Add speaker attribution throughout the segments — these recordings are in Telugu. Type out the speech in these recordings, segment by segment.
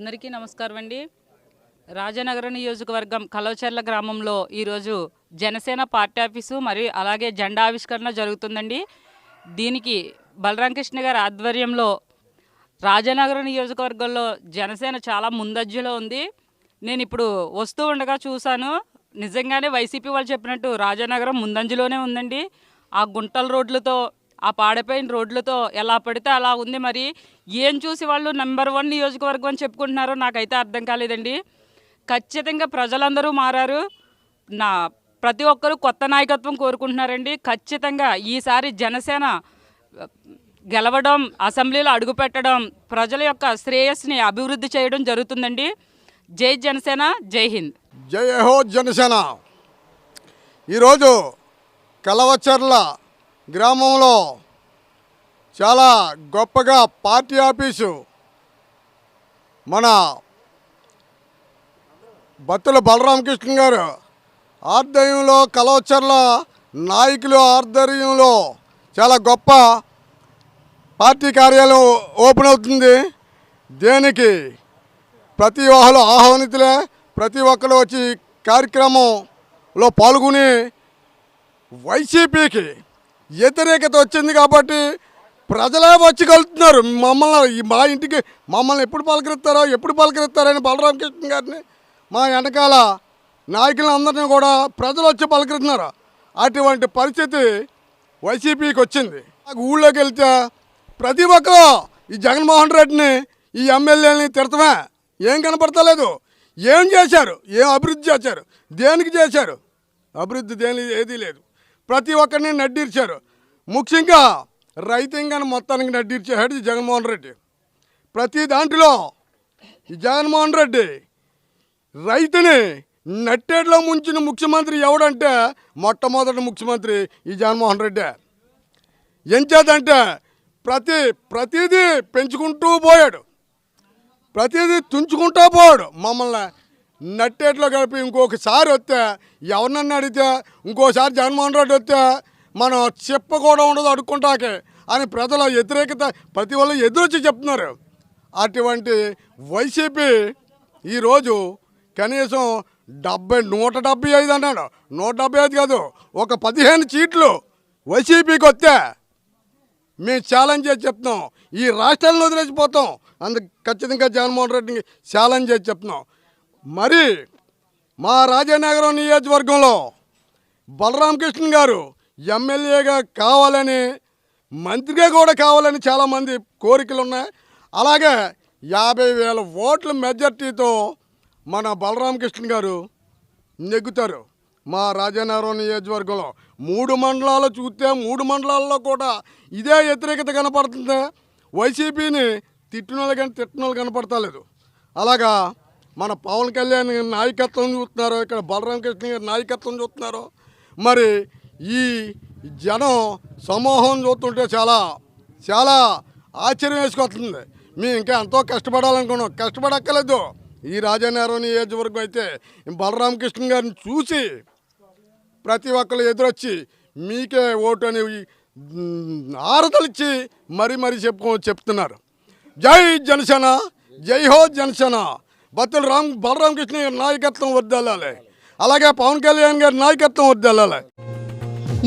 Speaker 1: అందరికీ నమస్కారం అండి. రాజనగర నియోజకవర్గం కలవచర్ల గ్రామంలో ఈరోజు జనసేన పార్టీ ఆఫీసు మరియు అలాగే జెండా ఆవిష్కరణ జరుగుతుందండి. దీనికి బలరామకృష్ణ గారి ఆధ్వర్యంలో రాజనగర నియోజకవర్గంలో జనసేన చాలా ముందజ్జులో ఉంది. నేను ఇప్పుడు వస్తూ ఉండగా చూశాను. నిజంగానే వైసీపీ వాళ్ళు చెప్పినట్టు రాజనగరం ముందంజలోనే ఉందండి. ఆ గుంటల రోడ్లతో ఆ పాడైపోయిన రోడ్లతో ఎలా పడితే అలా ఉంది మరి. ఏం చూసి వాళ్ళు నెంబర్ వన్ నియోజకవర్గం అని చెప్పుకుంటున్నారో నాకైతే అర్థం కాలేదండి. ఖచ్చితంగా ప్రజలందరూ మారారు. నా ప్రతి ఒక్కరూ కొత్త నాయకత్వం కోరుకుంటున్నారండి. ఖచ్చితంగా ఈసారి జనసేన గెలవడం అసెంబ్లీలో అడుగుపెట్టడం ప్రజల యొక్క శ్రేయస్సుని అభివృద్ధి చేయడం జరుగుతుందండి. జై జనసేన జై హింద్.
Speaker 2: జై హో జనసేన. ఈరోజు కలవచర్ల గ్రామంలో చాలా గొప్పగా పార్టీ ఆఫీసు మన బత్తుల బలరామకృష్ణ గారు ఆధ్వర్యంలో కలవచర్ల నాయకులు ఆధ్వర్యంలో చాలా గొప్ప పార్టీ కార్యాలయం ఓపెన్ అవుతుంది. దేనికి ప్రతి ఒక్కరు ఆహ్వానితులే ప్రతి ఒక్కరు వచ్చి కార్యక్రమంలో పాల్గొని వైసీపీకి వ్యతిరేకత వచ్చింది కాబట్టి ప్రజలే వచ్చి కలుతున్నారు మమ్మల్ని మా ఇంటికి మమ్మల్ని ఎప్పుడు పలకరిస్తారో ఎప్పుడు పలకరిస్తారని బలరామకృష్ణ గారిని మా వెనకాల నాయకులందరినీ కూడా ప్రజలు వచ్చి పలకరిస్తున్నారు. అటువంటి పరిస్థితి వైసీపీకి వచ్చింది. ఊళ్ళోకి వెళ్తే ప్రతి ఒక్కరు ఈ జగన్మోహన్ రెడ్డిని ఈ ఎమ్మెల్యేని తిడతమే. ఏం కనపడతలేదు. ఏం చేశారు? ఏం అభివృద్ధి చేశారు? దేనికి చేశారు? అభివృద్ధి దేని ఏదీ లేదు. ప్రతి ఒక్కరిని నడ్డిర్చారు. ముఖ్యంగా రైతాంగాన్ని మొత్తానికి నడ్డిర్చాడు ఈ జగన్మోహన్ రెడ్డి. ప్రతి దాంట్లో ఈ జగన్మోహన్ రెడ్డి రైతుని నట్టేడులో ముంచిన ముఖ్యమంత్రి ఎవడంటే మొట్టమొదటి ముఖ్యమంత్రి ఈ జగన్మోహన్ రెడ్డి. చేద్దంటే ప్రతి ప్రతిదీ పెంచుకుంటూ పోయాడు. ప్రతిదీ తుంచుకుంటూ పోయాడు మమ్మల్ని. నట్టేట్లో కలిపి ఇంకొకసారి వస్తే ఎవరినన్నా అడిగితే ఇంకోసారి జగన్మోహన్ రెడ్డి వస్తే మనం చెప్ప కూడా ఉండదు అడుక్కుంటాకే అని ప్రజల వ్యతిరేకత ప్రతి వాళ్ళు ఎదురొచ్చి చెప్తున్నారు. అటువంటి వైసీపీ ఈరోజు కనీసం డెబ్బై నూట డెబ్బై ఐదు అన్నాడు. నూట డెబ్బై ఐదు కాదు ఒక పదిహేను సీట్లు వైసీపీకి వస్తే మేము ఛాలెంజ్ చేసి చెప్తున్నాం. ఈ రాష్ట్రాలను వదిలేసిపోతాం అందుకు ఖచ్చితంగా జగన్మోహన్ రెడ్డిని ఛాలెంజ్ చేసి చెప్తున్నాం. మరి మా రాజానగరం నియోజకవర్గంలో బలరామకృష్ణ గారు ఎమ్మెల్యేగా కావాలని మంత్రిగా కూడా కావాలని చాలామంది కోరికలు ఉన్నాయి అలాగే యాభై వేల ఓట్ల మెజార్టీతో మన బలరామకృష్ణ గారు నెగ్గుతారు. మా రాజానగరం నియోజకవర్గంలో మూడు మండలాలు చూస్తే మూడు మండలాల్లో కూడా ఇదే వ్యతిరేకత కనపడుతుంది. వైసీపీని తిట్టిన వాళ్ళు కానీ తిట్టిన వాళ్ళు కనపడతలేదు. అలాగా మన పవన్ కళ్యాణ్ నాయకత్వం చూస్తున్నారు ఇక్కడ బలరామకృష్ణ గారి నాయకత్వం చూస్తున్నారు మరి ఈ జనం సమూహం చూస్తుంటే చాలా చాలా ఆశ్చర్యం వేసుకొస్తుంది. మేము ఇంకా ఎంతో కష్టపడాలనుకున్నాం. కష్టపడక్కర్లేదు. ఈ రాజానగరం నియోజకవర్గం అయితే బలరామకృష్ణ గారిని చూసి ప్రతి ఒక్కరు ఎదురొచ్చి మీకే ఓటు అని ఆరతలిచ్చి మరీ మరీ చెప్పుకో చెప్తున్నారు. జై జనసేన జై హో జనసేన. బత్తుల రామ్ బలరామకృష్ణ గారి నాయకత్వం వద్దెళ్ళాలి అలాగే పవన్ కళ్యాణ్ గారి నాయకత్వం వద్దెళ్ళాలి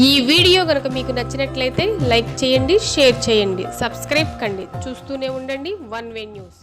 Speaker 3: ఈ వీడియో కనుక మీకు నచ్చినట్లయితే లైక్ చేయండి షేర్ చేయండి సబ్స్క్రైబ్ కండి. చూస్తూనే ఉండండి వన్ వే న్యూస్.